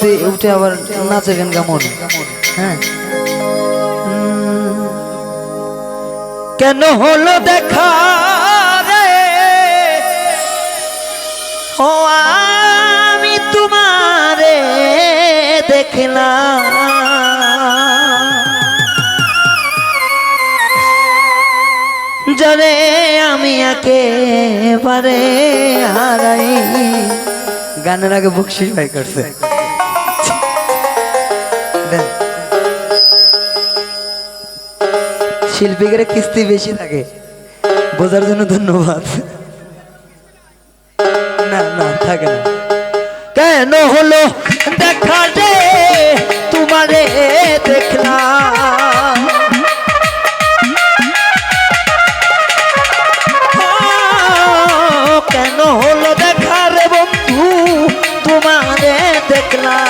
লাগছে উঠে আবার নাচে গান কেমন হ্যাঁ? কেন হলো দেখা রে? ও আমি তোমারে দেখলাম। জরে আমি একেবারে হারাই। গানের আগে বকশিস ভাই করছে। দেন। শিল্পীদের কিস্তি বেশি থাকে। বোঝার জন্য ধন্যবাদ। না না, থাকে না। কেন হলো? দেখা রে তোমারে দেখলাম। কেন হলো? দেখা রে বন্ধু, তোমারে দেখলাম।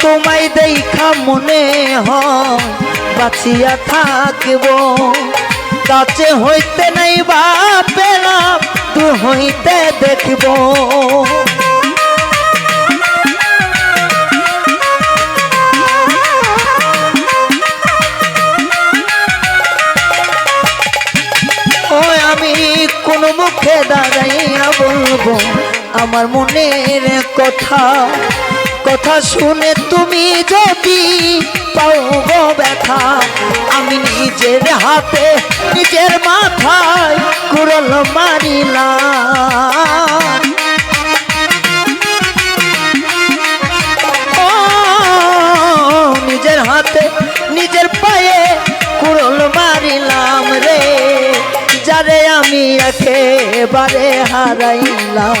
তোমায় দেখা মনে হয় থাকব। কাছে হইতে নাই বা পেলাম, দূর হইতে দেখব। আমি কোন মুখে দাঁড়াইয়া বলব, আমার মনের কথা কথা শুনে তুমি যদি পাও গো ব্যথা, আমি নিজের হাতে, নিজের মাথায় কুরল মারিলাম। নিজের হাতে, নিজের পায়ে কুরল মারিলাম রে, যারে আমি একেবারে হারাইলাম।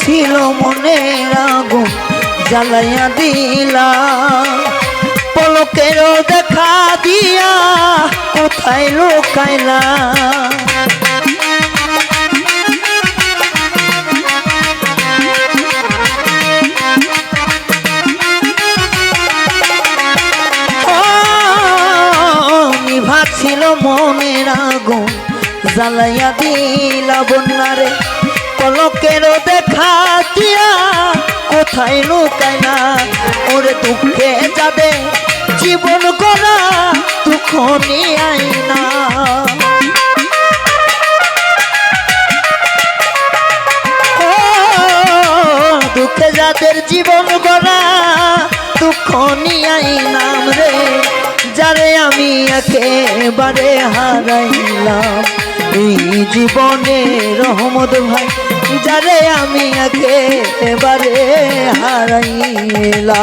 ছিল মনে আগুন জ্বালাইয়া দিলা। পলকেরও দেখা দিয়া কোথায় লোকাইলা। ছিল মনের আগুন জ্বালাইয়া দিলা বন্যারে। পলকেরও দেখা দিয়া কোথায় লুকাইলা? ওরে দুঃখে যাবে জীবন করা দুঃখ নিয়ে আইনা দুঃখে যাদের জীবন গড়া, দুঃখ নিয়াই নাম রে, যারে আমি একেবারে হারাইলাম। এই জীবনে রহমত ভাই যারে আমি আগে একেবারে হারাইলাম।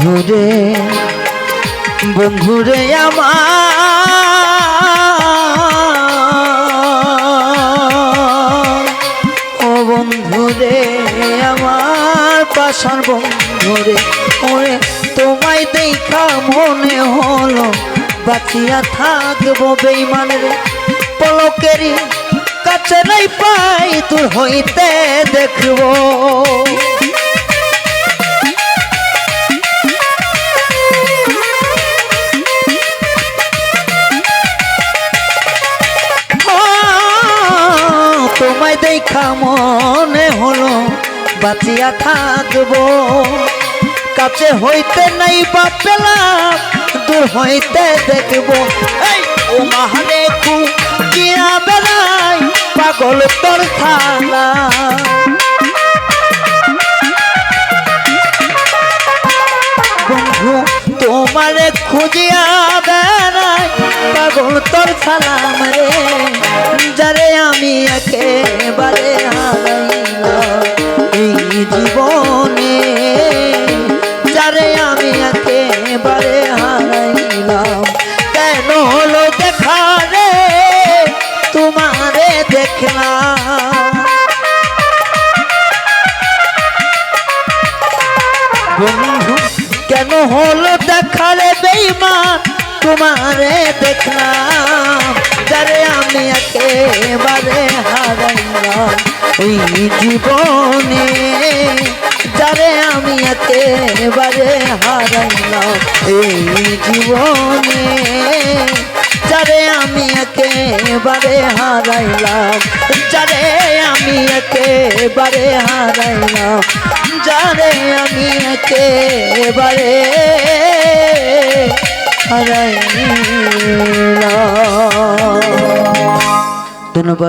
বন্ধুরে বন্ধুরে আমার। ও বন্ধুরে, আমার পাশার বন্ধুরে, ওরে তোমায় দেখা মনে হলো। বাঁচিয়া থাকব বেইমানের পলকেরই কাছে নাই পাই, দূর হইতে দেখব। দেখা মনে হলো, বাঁচিয়া থাকব। কাছে হইতে নাই বা দূর হইতে দেখব। এই, ও মাহারে কু কিয়া বেড়াই, পাগল তোর থালা। বন্ধু, তোমারে খুঁজিয়া বেড়াই, পাগল তোর সালাম রে, যারে আমি একেবারে হারাইলাম এই জীবনে। যারে আমি একেবারে হারাইলাম। কেন হলো দেখা রে? তোমারে দেখলাম। কেন হলো দেখারে বেইমান? তোমারে দেখলাম। যারে আমি একেবারে হারাইলাম। এই জীবনে যারে আমি একেবারে হারাইলাম, এই জীবনে যারে আমি একেবারে হারাইলাম, যারে আমি একেবারে হারাইলাম, যারে আমি একেবারে হারাইলাম। ধন্যবাদ।